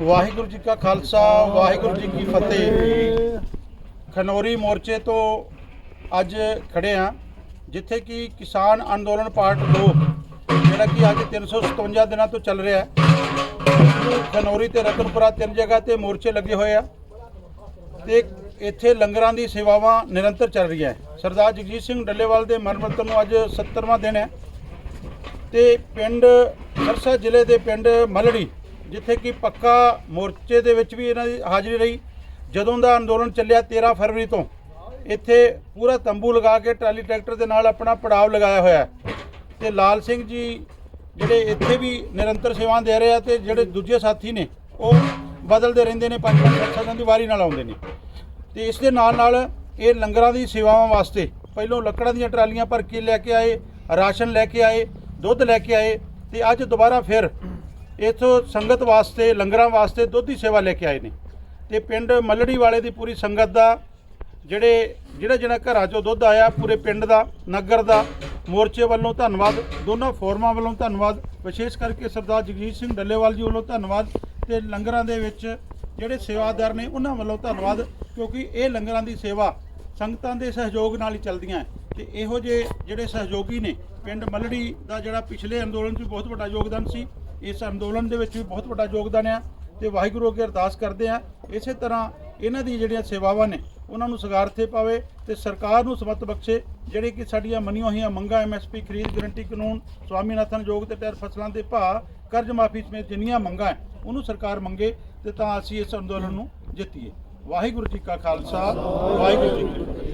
ਵਾਹਿਗੁਰੂ ਜੀ ਕਾ ਖਾਲਸਾ, ਵਾਹਿਗੁਰੂ ਜੀ ਕੀ ਫਤਿਹ। ਖਨੌਰੀ ਮੋਰਚੇ ਤੋਂ ਅੱਜ ਖੜੇ ਆ ਜਿੱਥੇ ਕਿ ਕਿਸਾਨ ਅੰਦੋਲਨ ਪਾਰਟ 2 ਜਿਹੜਾ ਕਿ ਅੱਜ 357 ਦਿਨਾਂ ਤੋਂ ਚੱਲ ਰਿਹਾ ਹੈ। ਖਨੌਰੀ ਤੇ ਰਤਨਪੁਰਾ ਤਿੰਨ ਜਗ੍ਹਾ ਤੇ ਮੋਰਚੇ ਲੱਗੇ ਹੋਏ ਆ ਤੇ ਇੱਥੇ ਲੰਗਰਾਂ ਦੀ ਸੇਵਾਵਾਂ ਨਿਰੰਤਰ ਚੱਲ ਰਹੀਆਂ ਸਰਦਾਰ ਜਗਜੀਤ ਸਿੰਘ ਡੱਲੇਵਾਲ ਦੇ ਮਰਮਤਨ ਨੂੰ ਅੱਜ 70ਵਾਂ ਦਿਨ ਹੈ ਤੇ ਪਿੰਡ ਸਰਸਾ ਜ਼ਿਲ੍ਹੇ ਦੇ ਪਿੰਡ ਮਲੜੀ ਜਿੱਥੇ ਕਿ ਪੱਕਾ ਮੋਰਚੇ ਦੇ ਵਿੱਚ ਵੀ ਇਹਨਾਂ ਦੀ ਹਾਜ਼ਰੀ ਰਹੀ। ਜਦੋਂ ਦਾ ਅੰਦੋਲਨ ਚੱਲਿਆ 13 ਫਰਵਰੀ ਤੋਂ, ਇੱਥੇ ਪੂਰਾ ਤੰਬੂ ਲਗਾ ਕੇ ਟਰਾਲੀ ਟਰੈਕਟਰ ਦੇ ਨਾਲ ਆਪਣਾ ਪੜਾਅ ਲਗਾਇਆ ਹੋਇਆ ਹੈ। ਤੇ ਲਾਲ ਸਿੰਘ ਜੀ ਜਿਹੜੇ ਇੱਥੇ ਵੀ ਨਿਰੰਤਰ ਸੇਵਾ ਦੇ ਰਹੇ ਆ ਤੇ ਜਿਹੜੇ ਦੂਜੇ ਸਾਥੀ ਨੇ, ਉਹ ਬਦਲਦੇ ਰਹਿੰਦੇ ਨੇ, ਪੰਜ ਪੰਜ ਸੱਤ ਸੱਤਾਂ ਦੀ ਵਾਰੀ ਨਾਲ ਆਉਂਦੇ ਨੇ। ਤੇ ਇਸ ਦੇ ਨਾਲ ਨਾਲ ਇਹ ਲੰਗਰਾਂ ਦੀ ਸੇਵਾਵਾਂ ਵਾਸਤੇ ਪਹਿਲੋਂ ਲੱਕੜਾਂ ਦੀਆਂ ਟਰਾਲੀਆਂ ਭਰ ਕੇ ਲੈ ਕੇ ਆਏ, ਰਾਸ਼ਨ ਲੈ ਕੇ ਆਏ, ਦੁੱਧ ਲੈ ਕੇ ਆਏ ਤੇ ਅੱਜ ਦੁਬਾਰਾ ਫਿਰ ਇਥੋਂ ਸੰਗਤ ਵਾਸਤੇ, ਲੰਗਰਾਂ ਵਾਸਤੇ ਦੁੱਧ ਦੀ ਸੇਵਾ ਲੈ ਕੇ ਆਏ ਨੇ। ਤੇ ਪਿੰਡ ਮੱਲੜੀ ਵਾਲੇ ਦੀ ਪੂਰੀ ਸੰਗਤ ਦਾ ਜਿਹੜੇ, ਜਿਹੜਾ ਜਿਹੜਾ ਘਰਾਂ ਚੋਂ ਦੁੱਧ ਆਇਆ, ਪੂਰੇ ਪਿੰਡ ਦਾ, ਨਗਰ ਦਾ, ਮੋਰਚੇ ਵੱਲੋਂ ਧੰਨਵਾਦ, ਦੋਨਾਂ ਫੋਰਮਾਂ ਵੱਲੋਂ ਧੰਨਵਾਦ। ਵਿਸ਼ੇਸ਼ ਕਰਕੇ ਸਰਦਾਰ ਜਗਜੀਤ ਸਿੰਘ ਡੱਲੇਵਾਲ ਜੀ ਵੱਲੋਂ ਧੰਨਵਾਦ ਤੇ ਲੰਗਰਾਂ ਦੇ ਵਿੱਚ ਜਿਹੜੇ ਸੇਵਾਦਾਰ ਨੇ, ਉਹਨਾਂ ਵੱਲੋਂ ਧੰਨਵਾਦ, ਕਿਉਂਕਿ ਇਹ ਲੰਗਰਾਂ ਦੀ ਸੇਵਾ ਸੰਗਤਾਂ ਦੇ ਸਹਿਯੋਗ ਨਾਲ ਹੀ ਚੱਲਦੀਆਂ ਹੈ। ਤੇ ਇਹੋ ਜਿਹੇ ਜਿਹੜੇ ਸਹਿਯੋਗੀ ਨੇ, ਪਿੰਡ ਮੱਲੜੀ ਦਾ ਜਿਹੜਾ ਪਿਛਲੇ ਅੰਦੋਲਨ 'ਚ ਬਹੁਤ ਵੱਡਾ ਯੋਗਦਾਨ ਸੀ ਇਸ ਅੰਦੋਲਨ ਦੇ ਵਿੱਚ ਵੀ ਬਹੁਤ ਵੱਡਾ ਯੋਗਦਾਨ ਆ ਤੇ ਵਾਹਿਗੁਰੂ ਅੱਗੇ ਅਰਦਾਸ ਕਰਦੇ ਆ। ਇਸੇ ਤਰ੍ਹਾਂ ਇਹਨਾਂ ਦੀ ਜਿਹੜੀਆਂ ਸੇਵਾਵਾਂ ਨੇ, ਉਹਨਾਂ ਨੂੰ ਸਗਾਰਥੇ ਪਾਵੇ ਤੇ ਸਰਕਾਰ ਨੂੰ ਸਮਤ ਬਖਸ਼ੇ, ਜਿਹੜੇ ਕਿ ਸਾਡੀਆਂ ਮੰਨੀਆਂ ਹੋਈਆਂ ਮੰਗਾਂ ਐਮਐਸਪੀ ਖਰੀਦ ਗਰੰਟੀ ਕਾਨੂੰਨ, ਸਵਾਮੀਨਾਥਨ ਯੋਗ ਤੇ ਟੈਰ ਫਸਲਾਂ ਦੇ ਭਾਅ, ਕਰਜ਼ ਮਾਫੀ ਸਮੇਤ ਜਿੰਨੀਆਂ ਮੰਗਾਂ ਉਹਨੂੰ ਸਰਕਾਰ ਮੰਗੇ ਤੇ ਤਾਂ ਅਸੀਂ ਇਸ ਅੰਦੋਲਨ ਨੂੰ ਜਿੱਤੀਏ। ਵਾਹਿਗੁਰੂ ਜੀ ਕਾ ਖਾਲਸਾ, ਵਾਹਿਗੁਰੂ ਜੀ ਕੀ ਫਤਿਹ।